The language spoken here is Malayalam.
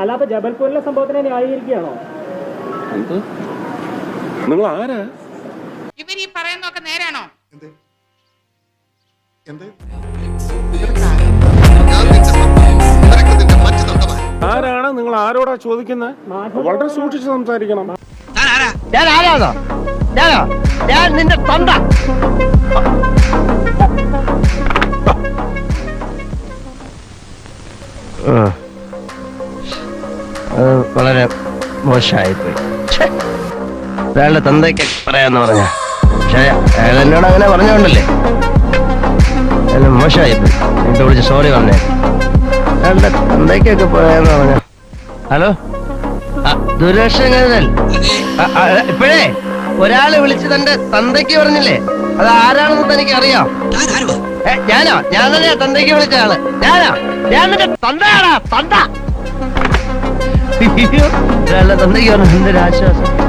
അല്ല അപ്പൊ ജബൽപൂരിലെ സംഭവത്തിനെ ന്യായീകരിക്കുകയാണോ? എന്ത്? നിങ്ങൾ ആരാ? ഇവർ ഈ പറയുന്നതൊക്കെ നേരാണോ? എന്ത്? എന്ത്? ആരാണ് നിങ്ങൾ ആരോടാ ചോദിക്കുന്നത് വളരെ സൂക്ഷിച്ച് സംസാരിക്കണം. ഞാൻ ആരാണോ ഞാനോ? ഞാൻ നിന്റെ തൊണ്ട വളരെ മോശമായിപ്പോയി. അയാളുടെ തന്തയ്ക്ക് പറയാന്ന് പറഞ്ഞ. പക്ഷേ അയാൾ എന്നോട് അങ്ങനെ പറഞ്ഞോണ്ടല്ലേ? അയാൾ മോശമായിപ്പോയി. എന്നിട്ട് വിളിച്ച് സോറി പറഞ്ഞേ. അയാളുടെ തന്തയ്ക്കൊക്കെ പറയാന്ന് പറഞ്ഞ. ഹലോ? ദുരക്ഷം കഴിഞ്ഞാൽ ഇപ്പോഴേ? ഒരാൾ വിളിച്ച് തന്റെ തന്തയ്ക്ക് പറഞ്ഞില്ലേ? അത് ആരാണെന്ന് തനിക്ക് അറിയാം ഞാനോ? ഞാൻ തന്നെയാ തന്തയ്ക്ക് വിളിച്ച ആൾ ഞാനോ? ഞാൻ നിന്റെ തന്തയാടാ തന്ത. തന്തയ്ക്ക് പറഞ്ഞു ആശ്വാസം